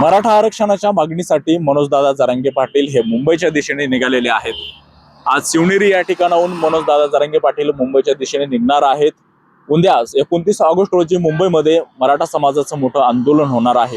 मराठा आरक्षणाच्या मागणीसाठी मनोजदादा जरांगे पाटील हे मुंबईच्या दिशेने निघालेले आहेत. आज शिवनेरी या ठिकाणाहून मनोजदादा जरांगे पाटील मुंबईच्या दिशेने निघणार आहेत. उद्या एकोणतीस ऑगस्ट रोजी मुंबईमध्ये मराठा समाजाचं मोठं आंदोलन होणार आहे.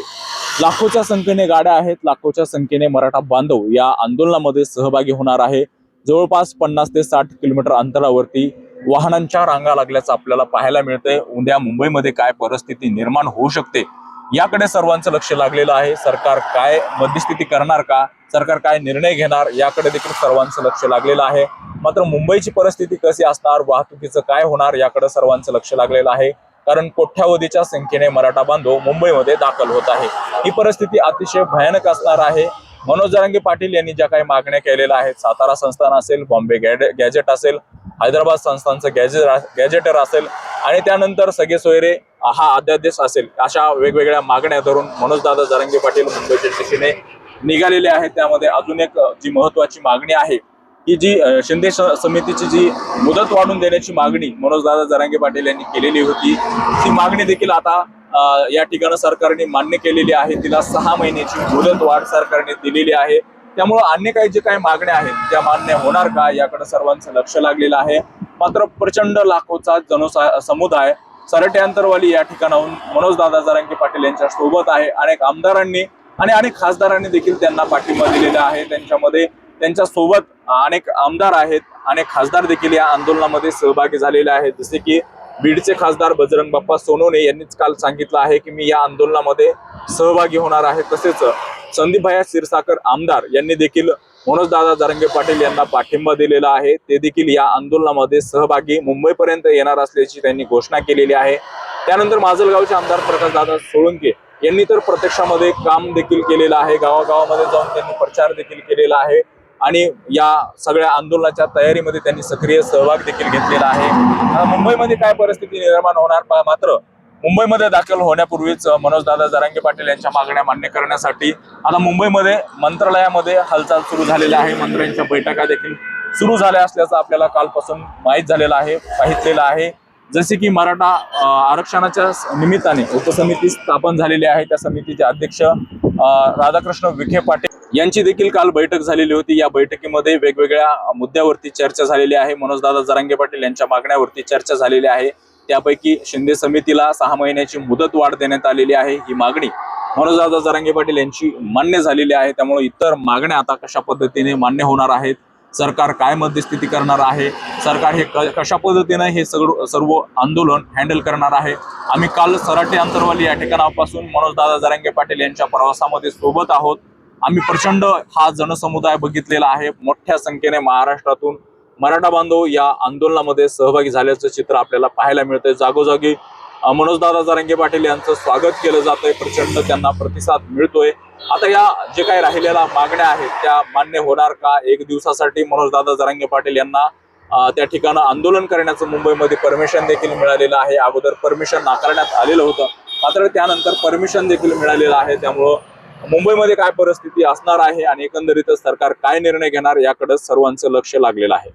लाखोच्या संख्येने गाड्या आहेत. लाखोच्या संख्येने मराठा बांधव या आंदोलनामध्ये सहभागी होणार आहे. जवळपास पन्नास ते साठ किलोमीटर अंतरावरती वाहनांच्या रांगा लागल्याचं आपल्याला पाहायला मिळतंय. उद्या मुंबईमध्ये काय परिस्थिती निर्माण होऊ शकते? याकडे सर्वांचं लक्ष लागलेलं आहे. सरकार काय मध्यस्थिती करणार का? सरकार काय निर्णय घेणार? याकडे देखील सर्वांचं लक्ष लागलेलं आहे. मात्र मुंबईची परिस्थिती कशी असणार? वाहतुकीचं काय होणार? याकडे सर्वांचं लक्ष लागलेलं आहे. कारण कोट्यावधीच्या संख्येने मराठा बांधव मुंबईमध्ये दाखल होत आहे. ही परिस्थिती अतिशय भयानक असणार आहे. मनोज जरांगे पाटील यांनी ज्या काही मागण्या केलेल्या आहेत सातारा संस्थान असेल बॉम्बे गॅडे गॅजेट असेल हैदराबाद संस्थांचं गॅजेट गॅजेटर असेल आणि त्यानंतर सगळे सोयरे हा अध्यादेश असेल अशा वेगवेगळ्या मागण्या धरून मनोजदादा जरांगे पाटील मुंबईच्या दिशेने निघालेले आहेत. त्यामध्ये अजून एक जी महत्वाची मागणी आहे की जी शिंदे समितीची जी मुदत वाढून देण्याची मागणी मनोजदादा जरांगे पाटील यांनी केलेली होती ती मागणी देखील आता या ठिकाणी सरकारने मान्य केलेली आहे. तिला सहा महिन्याची मुदत वाढ सरकारने दिलेली आहे. त्यामुळं अन्य काही जे काही मागण्या आहेत त्या मान्य होणार का याकडे सर्वांचं लक्ष लागलेलं आहे. मात्र प्रचंड लाखोचा जन समुदाय सरटे अंतरवाली या ठिकाणाहून मनोजदादा जरांगे पाटील यांच्या सोबत आहे. अनेक आमदारांनी आणि अनेक खासदारांनी देखील त्यांना पाठिंबा दिलेला आहे. त्यांच्यामध्ये त्यांच्यासोबत अनेक आमदार आहेत. अनेक खासदार देखील या आंदोलनामध्ये सहभागी झालेले आहेत. जसे की बीडचे खासदार बजरंग बाप्पा सोनोने यांनीच काल सांगितलं आहे की मी या आंदोलनामध्ये सहभागी होणार आहे. तसेच संदीपभाया क्षीरसागर आमदार यांनी देखील मनोजदादा जरंगे पाटील यांना पाठिंबा दिलेला आहे. ते देखील या आंदोलनामध्ये सहभागी मुंबईपर्यंत येणार असल्याची त्यांनी घोषणा केलेली आहे. त्यानंतर माजलगावचे आमदार प्रकाशदादा सोळंके यांनी तर प्रत्यक्षामध्ये काम देखील केलेलं आहे. गावागावामध्ये जाऊन त्यांनी प्रचार देखील केलेला आहे. आणि या सगळ्या आंदोलनाच्या तयारीमध्ये त्यांनी सक्रिय सहभाग देखील घेतलेला आहे. मुंबईमध्ये काय परिस्थिती निर्माण होणार मात्र मुंबईमध्ये दाखल होण्यापूर्वीच मनोजदादा जरांगे पाटील यांच्या मागण्या मान्य करण्यासाठी आता मुंबईमध्ये मंत्रालयामध्ये हालचाल सुरू झालेल्या आहे. मंत्र्यांच्या बैठका देखील सुरू झाल्या असल्याचं आपल्याला कालपासून माहीत झालेलं आहे माहितलेलं आहे. जसे की मराठा आरक्षणाच्या निमित्ताने उपसमिती स्थापन झालेली आहे. त्या समितीचे अध्यक्ष राधाकृष्ण विखे पाटील यांची देखील काल बैठक झालेली होती. या बैठकीमध्ये वेगवेगळ्या मुद्द्यावरती चर्चा झालेली आहे. मनोजदादा जरांगे पाटील यांच्या मागण्यावरती चर्चा झालेली आहे. त्यापैकी शिंदे समितीला सहा महिन्याची मुदत वाढ देण्यात आलेली आहे. ही मागणी मनोजदादा जरांगे पाटील यांची मान्य झालेली आहे. त्यामुळे इतर मागण्या आता कशा पद्धतीने मान्य होणार आहेत? सरकार काय मध्यस्थिती करणार आहे? सरकार हे कशा पद्धतीनं हे सगळं सर्व आंदोलन हँडल करणार आहे? आम्ही काल सराटे अंतरवाली या ठिकाणापासून मनोजदादा जरांगे पाटील यांच्या प्रवासामध्ये सोबत आहोत. आम्ही प्रचंड हा जनसमुदाय बघितलेला आहे. मोठ्या संख्येने महाराष्ट्रातून मराठा बांधव या आंदोलनामध्ये सहभागी झाल्याचं चित्र आपल्याला पाहायला मिळतंय. जागोजागी मनोजदादा जरांगे पाटील यांचं स्वागत केलं जातंय. प्रचंड त्यांना प्रतिसाद मिळतोय. आता या जे काही राहिलेल्या मागण्या आहेत त्या मान्य होणार का? एक दिवसासाठी मनोजदादा जरांगे पाटील यांना त्या ठिकाणं आंदोलन करण्याचं मुंबईमध्ये परमिशन देखील मिळालेलं आहे. अगोदर परमिशन नाकारण्यात आलेलं होतं. मात्र त्यानंतर परमिशन देखील मिळालेलं आहे. त्यामुळं मुंबईमध्ये काय परिस्थिती असणार आहे आणि एकंदरीतच सरकार काय निर्णय घेणार याकडे सर्वांचं लक्ष लागलेलं आहे.